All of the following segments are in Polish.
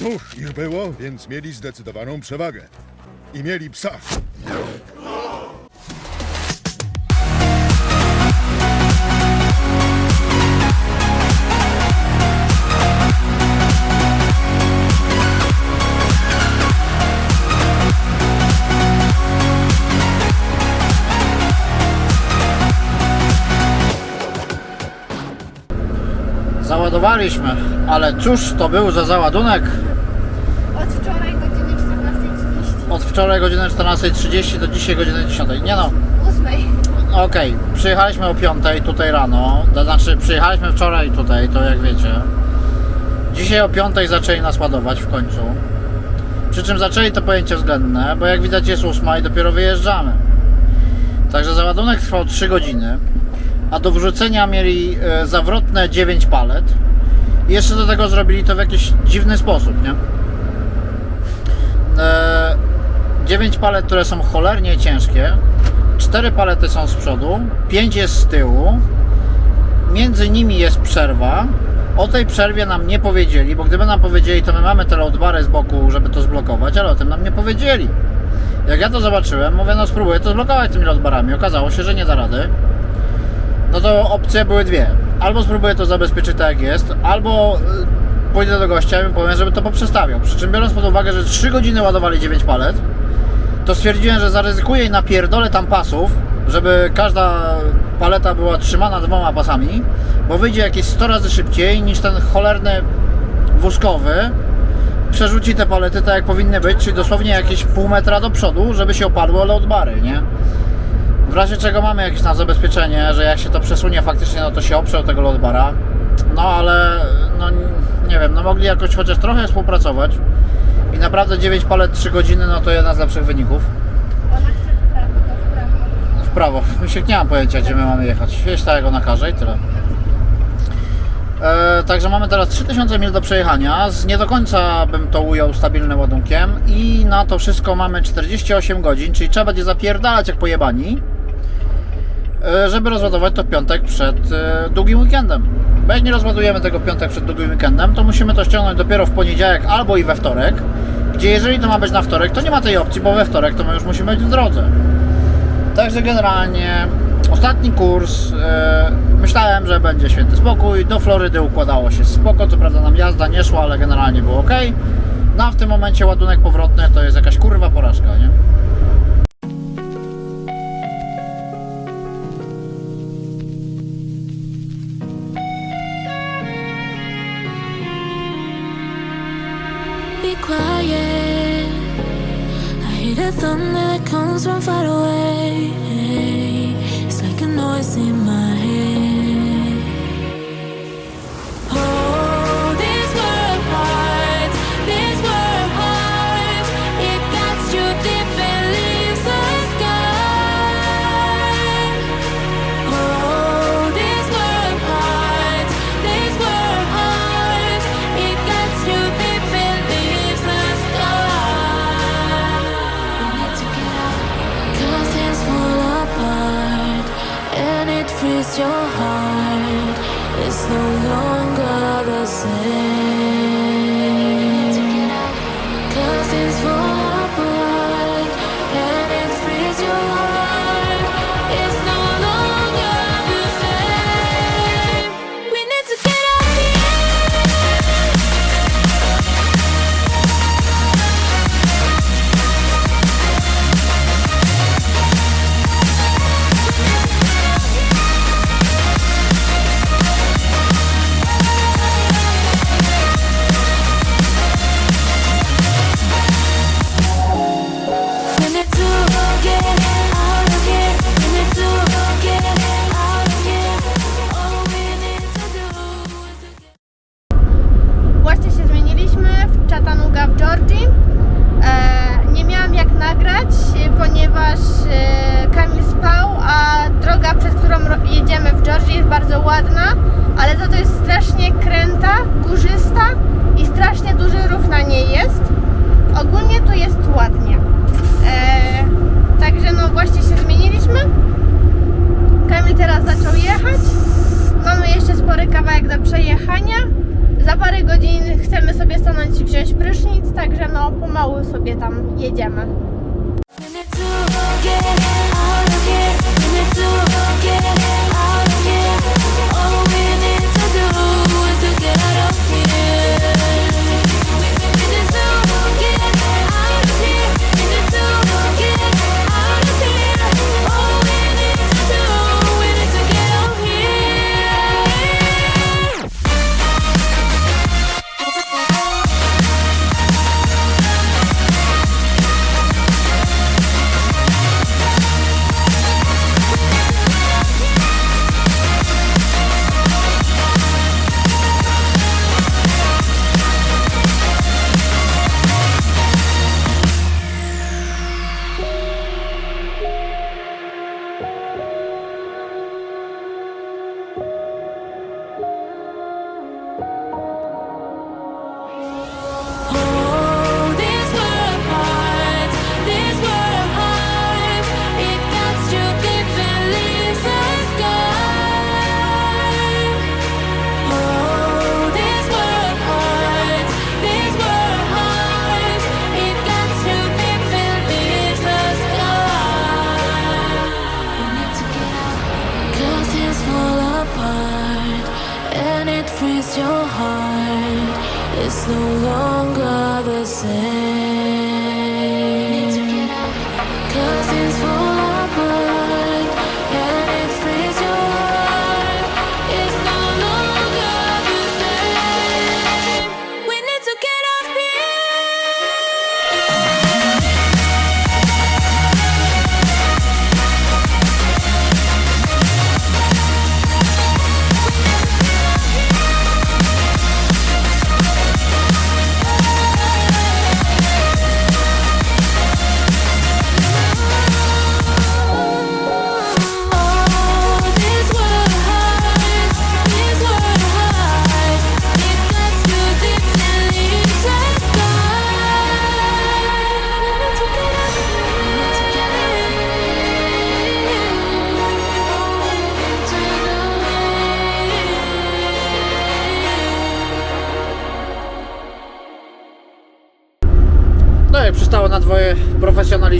Duch ich było, więc mieli zdecydowaną przewagę. I mieli psa. Załadowaliśmy, ale cóż to był za załadunek? Od wczoraj godziny 14.30. Od wczoraj godziny 14.30 do dzisiaj godziny 10. Nie no, 8. okej, przyjechaliśmy o 5 tutaj rano, to znaczy przyjechaliśmy wczoraj tutaj, to jak wiecie. Dzisiaj o 5 zaczęli nas ładować w końcu. Przy czym zaczęli to pojęcie względne, bo jak widać jest 8 i dopiero wyjeżdżamy. Także załadunek trwał 3 godziny, a do wrzucenia mieli e, zawrotne 9 palet. Jeszcze do tego zrobili to w jakiś dziwny sposób, nie? E, 9 palet, które są cholernie ciężkie. 4 palety są z przodu, 5 jest z tyłu. Między nimi jest przerwa. O tej przerwie nam nie powiedzieli, bo gdyby nam powiedzieli, to my mamy te loadbary z boku, żeby to zblokować, ale o tym nam nie powiedzieli. Jak ja to zobaczyłem, mówię, no spróbuję to zblokować tymi loadbarami. Okazało się, że nie da rady. No to opcje były dwie. Albo spróbuję to zabezpieczyć tak jak jest, albo y, pójdę do gościa i powiem, żeby to poprzestawiał. Przy czym biorąc pod uwagę, że 3 godziny ładowali 9 palet, to stwierdziłem, że zaryzykuję i napierdolę tam pasów, żeby każda paleta była trzymana dwoma pasami, bo wyjdzie jakieś 100 razy szybciej niż ten cholerny wózkowy przerzuci te palety tak jak powinny być, czyli dosłownie jakieś pół metra do przodu, żeby się opadły loadbary, nie? W razie czego mamy jakieś tam zabezpieczenie, że jak się to przesunie faktycznie, no to się oprze o tego loadbara. No ale, no nie wiem, no mogli jakoś chociaż trochę współpracować. I naprawdę 9 palet 3 godziny, no to jedna z lepszych wyników. Ona w prawo, to w prawo. W prawo. Nie mam pojęcia, gdzie my mamy jechać. Jeźdź tak, jak ona każe i tyle. E, także mamy teraz 3000 mil do przejechania. Z nie do końca bym to ujął stabilnym ładunkiem. I na to wszystko mamy 48 godzin, czyli trzeba będzie zapierdalać jak pojebani, żeby rozładować to w piątek przed e, długim weekendem. Bo jak nie rozładujemy tego piątek przed długim weekendem, to musimy to ściągnąć dopiero w poniedziałek albo i we wtorek. Gdzie jeżeli to ma być na wtorek, to nie ma tej opcji, bo we wtorek to my już musimy być w drodze. Także generalnie ostatni kurs e, myślałem, że będzie święty spokój. Do Florydy układało się spoko, co prawda nam jazda nie szła, ale generalnie było ok. No a w tym momencie ładunek powrotny to jest jakaś kurwa porażka, nie? Quiet. I hear the thunder that comes from far away. It's like a noise in my frees your heart. It's no longer the same.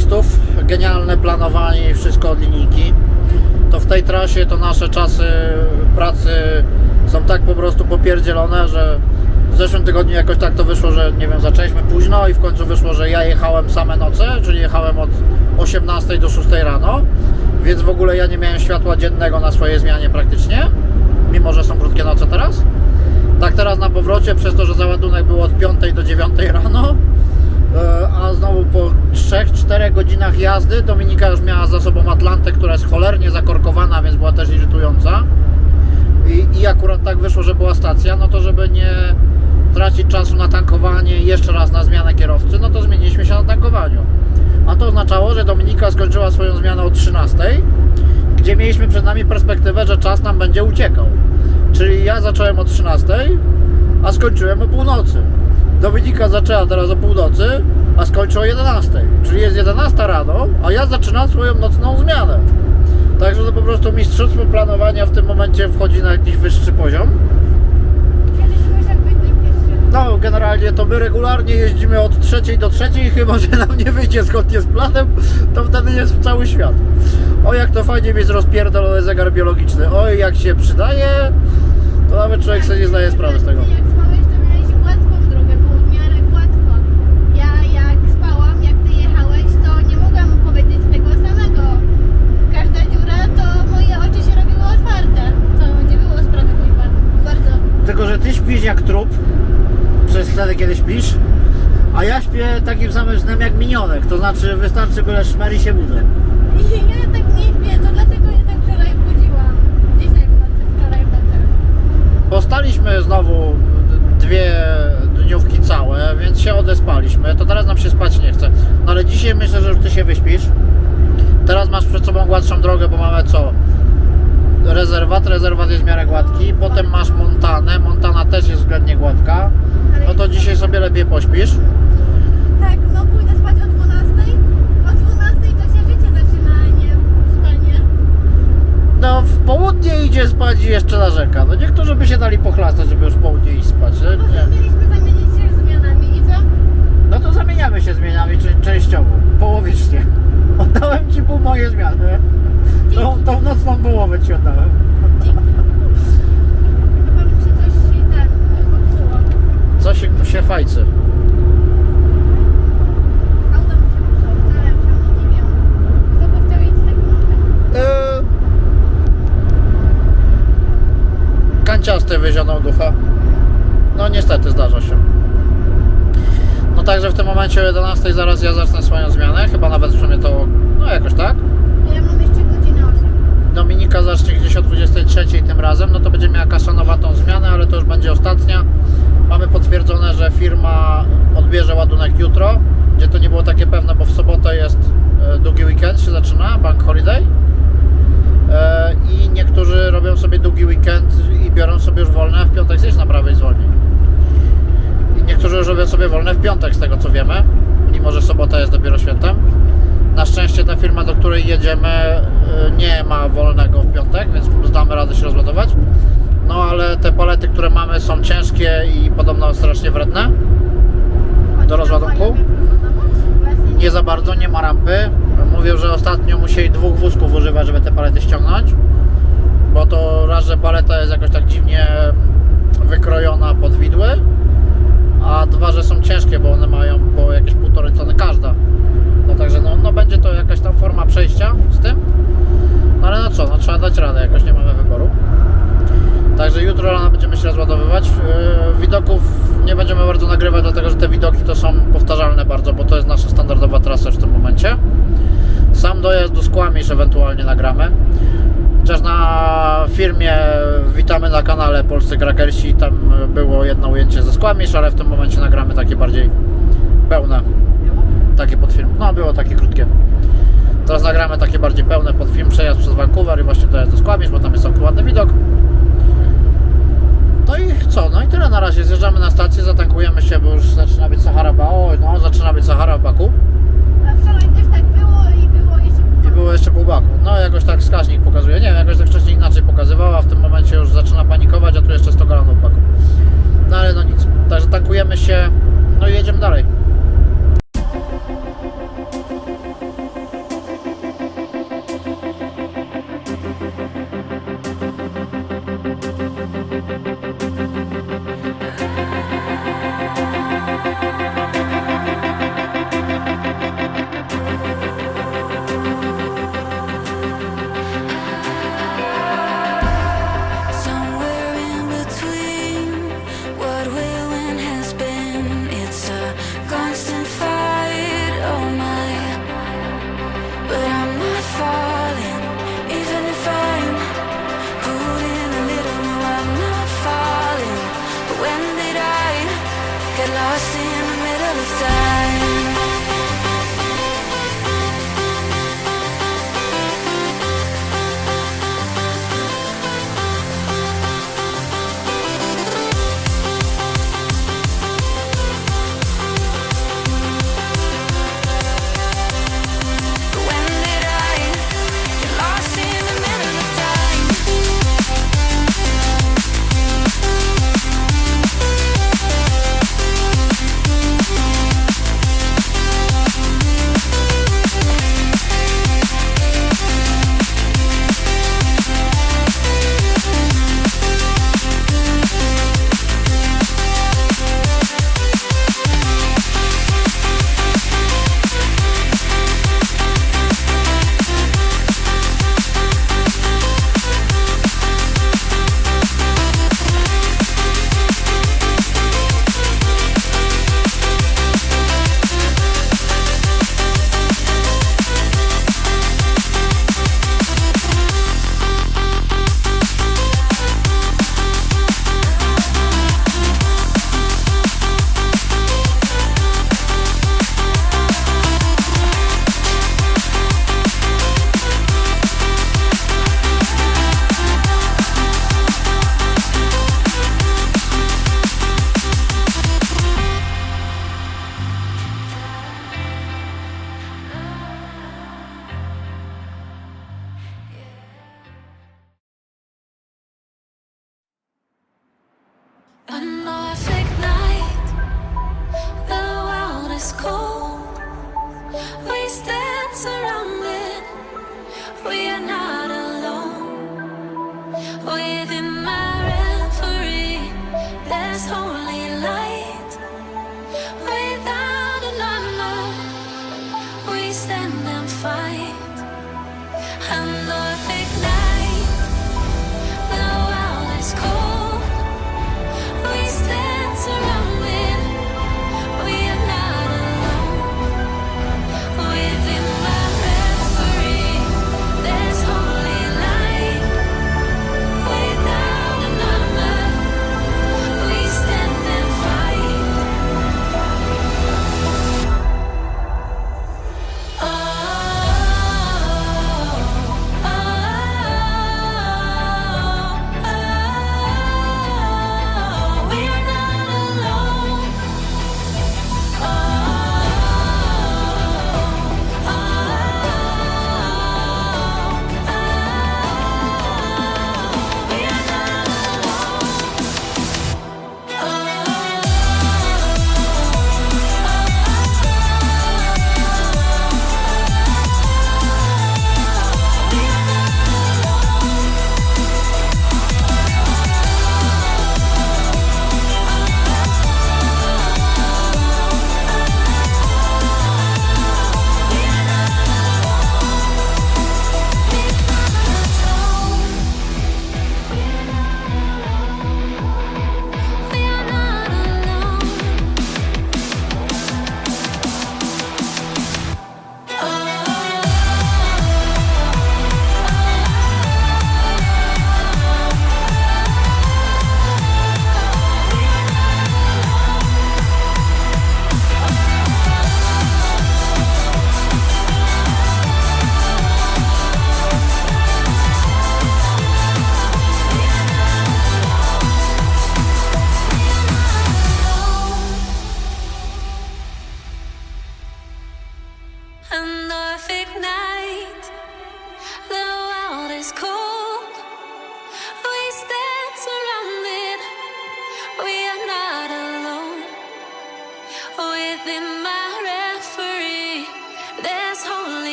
Profesjonalistów. Genialne planowanie i wszystko od linijki. To w tej trasie to nasze czasy pracy są tak po prostu popierdzielone, że w zeszłym tygodniu jakoś tak to wyszło, że nie wiem, zaczęliśmy późno i w końcu wyszło, że ja jechałem same noce, czyli jechałem od 18 do 6 rano, więc w ogóle ja nie miałem światła dziennego na swojej zmianie praktycznie, mimo że są krótkie noce teraz. Tak teraz na powrocie, przez to, że załadunek był od 5 do 9 rano, E, a znowu po 3-4 godzinach jazdy Dominika już miała za sobą Atlantę, która jest cholernie zakorkowana, więc była też irytująca. I, I akurat tak wyszło, że była stacja, no to żeby nie tracić czasu na tankowanie jeszcze raz na zmianę kierowcy, no to zmieniliśmy się na tankowaniu. A to oznaczało, że Dominika skończyła swoją zmianę o 13, gdzie mieliśmy przed nami perspektywę, że czas nam będzie uciekał. Czyli ja zacząłem o 13, a skończyłem o północy. Dominika zaczęła teraz o północy, a skończy o 11. Czyli jest 11 rano, a ja zaczynam swoją nocną zmianę. Także to po prostu mistrzostwo planowania w tym momencie wchodzi na jakiś wyższy poziom. No, generalnie to my regularnie jeździmy od trzeciej do trzeciej, chyba że nam nie wyjdzie zgodnie z planem, to wtedy jest cały świat. O, jak to fajnie mieć rozpierdolony zegar biologiczny. Oj, jak się przydaje, to nawet człowiek sobie nie zdaje sprawy z tego. Jak spałeś, to miałeś gładką drogę, było w miarę gładko. Ja jak spałam, jak ty jechałeś, to nie mogłam powiedzieć tego samego. Każda dziura, to moje oczy się robiły otwarte. To nie było sprawiedliwe. Bardzo. Tylko, że ty śpisz jak trup przez wtedy, kiedy śpisz, a ja śpię takim samym snem jak minionek. To znaczy, wystarczy byle szmer i się budzę. Ja tak nie śpię, to dlatego się tak wczoraj budziłam. Dzisiaj w nocy, wczoraj w nocy. Postaliśmy znowu dwie dniówki całe, więc się odespaliśmy. To teraz nam się spać nie chce. No ale dzisiaj myślę, że już ty się wyśpisz. Teraz masz przed sobą gładszą drogę, bo mamy co? rezerwat, rezerwat jest w miarę gładki, potem masz Montanę, Montana też jest względnie gładka, no to dzisiaj sobie lepiej pośpisz. Tak, no pójdę spać o 12. O 12 to się życie zaczyna, a nie spanie. No w południe idzie spać i jeszcze narzeka. No niektórzy by się dali pochlastać, żeby już w południe iść spać. że Nie. mieliśmy zamienić się zmianami i co? No to zamieniamy się zmianami czy, częściowo, połowicznie. Oddałem Ci pół mojej zmiany połowę ci oddałem. Chyba mi się coś ten popsuło. Mu się. Auto mi się popsuło, wcale się nie dziwię. Kto by chciał jeździć kanciasty wyzionął ducha. No niestety zdarza się. No także w tym momencie o 11 zaraz ja zacznę swoją zmianę. Chyba nawet w sumie to, no jakoś tak. Ja mam jeszcze godzinę 8. Dominika zacznie gdzieś o 23 tym razem, no to będzie miała kasonowatą zmianę, ale to już będzie ostatnia. Mamy potwierdzone, że firma odbierze ładunek jutro, gdzie to nie było takie pewne, bo w sobotę jest e, długi weekend, się zaczyna, bank holiday. E, I niektórzy robią sobie długi weekend i biorą sobie już wolne, w piątek zjeść na prawej zwolni. I niektórzy już robią sobie wolne w piątek, z tego co wiemy, mimo że sobota jest dopiero świętem. Na szczęście ta firma, do której jedziemy, nie ma wolnego w piątek, więc damy radę się rozładować. No ale te palety, które mamy są ciężkie i podobno strasznie wredne. Do rozładunku? Nie za bardzo, nie ma rampy. Mówią, że ostatnio musieli dwóch wózków używać, żeby te palety ściągnąć. Bo to raz, że paleta jest jakoś tak dziwnie wykrojona pod widły, a dwa, że są ciężkie, bo one mają po jakieś półtorej tony każda. No także no, no będzie to jakaś tam forma przejścia z tym. No ale no co, no trzeba dać radę, jakoś nie mamy wyboru. Także jutro rano będziemy się rozładowywać. Yy, widoków nie będziemy bardzo nagrywać, dlatego że te widoki to są powtarzalne bardzo, bo to jest nasza standardowa trasa w tym momencie. Sam dojazd do Skłamisz ewentualnie nagramy. Chociaż na filmie Witamy na kanale Polscy Krakersi, tam było jedno ujęcie ze Skłamisz, ale w tym momencie nagramy takie bardziej pełne takie pod film. No, było takie krótkie. Teraz nagramy takie bardziej pełne pod film, przejazd przez Vancouver i właśnie dojazd do Skłamisz, bo tam jest całkiem ładny widok. No i co? No i tyle na razie. Zjeżdżamy na stację, zatankujemy się, bo już zaczyna być Sahara Ba. O, no, zaczyna być Sahara w Baku. A wczoraj też tak było i było jeszcze I było jeszcze pół baku. No jakoś tak wskaźnik pokazuje. Nie stand and fight. Now all is cold.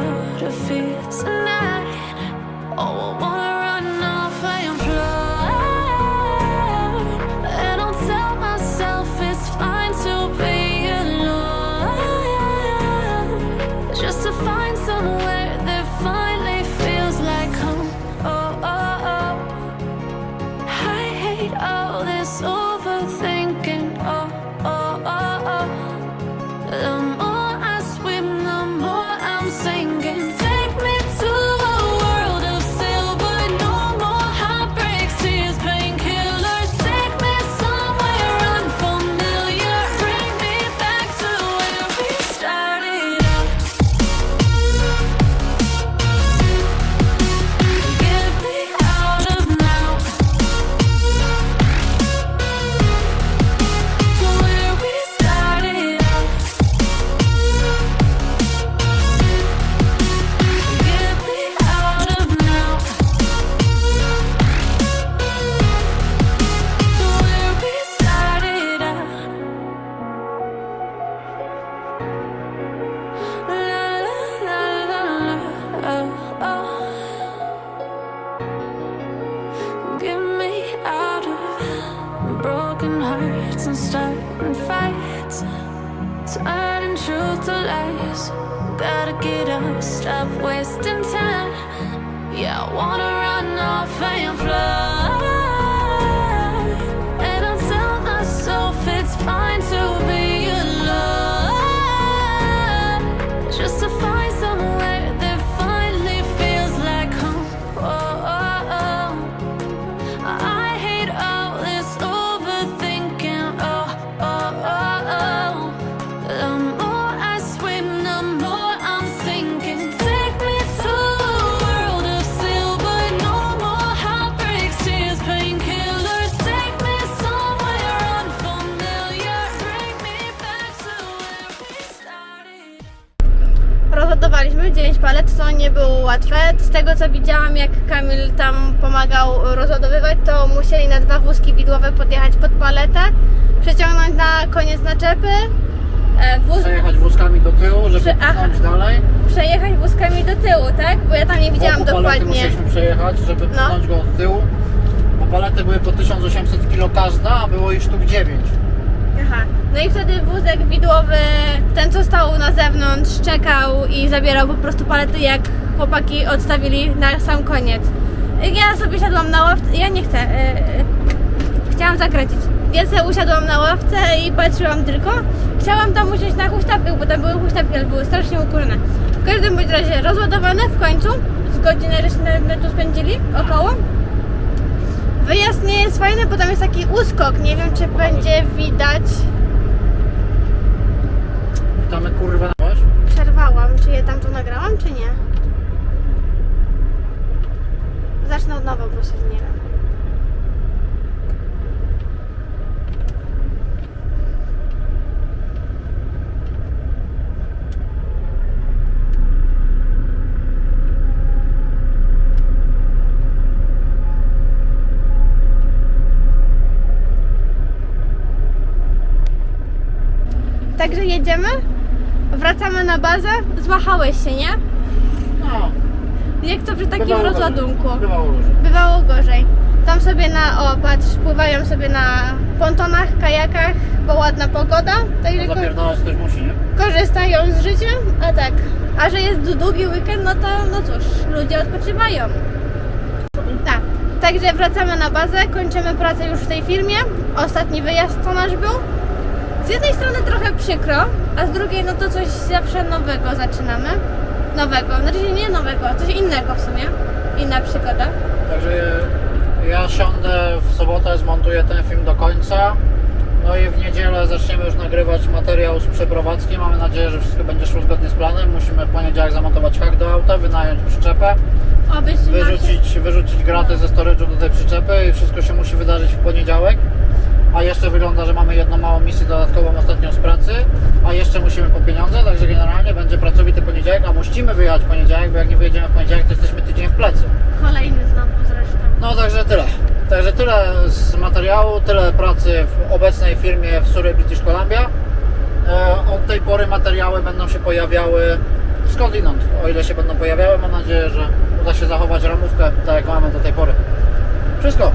out of here tonight. Oh, I want. rise. Gotta get up, stop wasting time. Yeah, I wanna run off and fly. Z tego co widziałam, jak Kamil tam pomagał rozładowywać, to musieli na dwa wózki widłowe podjechać pod paletę, przeciągnąć na koniec naczepy, e, wóz, Przejechać wózkami do tyłu, żeby Prze- aha. pchnąć dalej. przejechać wózkami do tyłu, tak? Bo ja tam nie widziałam Wokół palety dokładnie. musieliśmy przejechać, żeby No. pchnąć go od tyłu. Bo palety były po 1800 kg każda, a było ich sztuk 9. Aha. No i wtedy wózek widłowy, ten co stał na zewnątrz, czekał i zabierał po prostu palety, jak chłopaki odstawili na sam koniec. Ja sobie siadłam na ławce, ja nie chcę, yy, chciałam zakręcić. Sobie usiadłam na ławce i patrzyłam tylko. Chciałam tam usiąść na huśtawkach, bo tam były huśtawki, ale były strasznie ukurzone. W każdym bądź razie rozładowane w końcu, z godzinę żeśmy my tu spędzili, około. Wyjazd nie jest fajny, bo tam jest taki uskok. Nie wiem, czy będzie widać. Witamy kurwa na. Przerwałam. Czy je tam to nagrałam, czy nie? Zacznę od nowa, bo się nie wiem. Także jedziemy, wracamy na bazę. Zmachałeś się, nie? No, Jak to przy takim bywało rozładunku? gorzej. Bywało różnie. Bywało gorzej. Tam sobie na, o patrz, pływają sobie na pontonach, kajakach, bo ładna pogoda, także No ktoś musi, nie? korzystają z życia, a tak. A że jest długi weekend, no to no cóż, ludzie odpoczywają. Tak. Także wracamy na bazę, kończymy pracę już w tej firmie. Ostatni wyjazd to nasz był. Z jednej strony trochę przykro, a z drugiej no to coś zawsze nowego zaczynamy. Nowego, znaczy nie nowego, coś innego w sumie. Inna przygoda. Także ja siądę w sobotę, zmontuję ten film do końca. No i w niedzielę zaczniemy już nagrywać materiał z przeprowadzki. Mamy nadzieję, że wszystko będzie szło zgodnie z planem. Musimy w poniedziałek zamontować hak do auta, wynająć przyczepę, Obyś wyrzucić, wyrzucić graty ze storage'u do tej przyczepy i wszystko się musi wydarzyć w poniedziałek. A jeszcze wygląda, że mamy jedną małą misję dodatkową ostatnią z pracy, a jeszcze musimy po pieniądze, także generalnie będzie pracowity poniedziałek, a musimy wyjechać w poniedziałek, bo jak nie wyjedziemy w poniedziałek, to jesteśmy tydzień w plecy. Kolejny znowu zresztą. No także tyle. Także tyle z materiału, tyle pracy w obecnej firmie w Surrey British Columbia. E, od tej pory materiały będą się pojawiały skądinąd, o ile się będą pojawiały. Mam nadzieję, że uda się zachować ramówkę tak jak mamy do tej pory. Wszystko.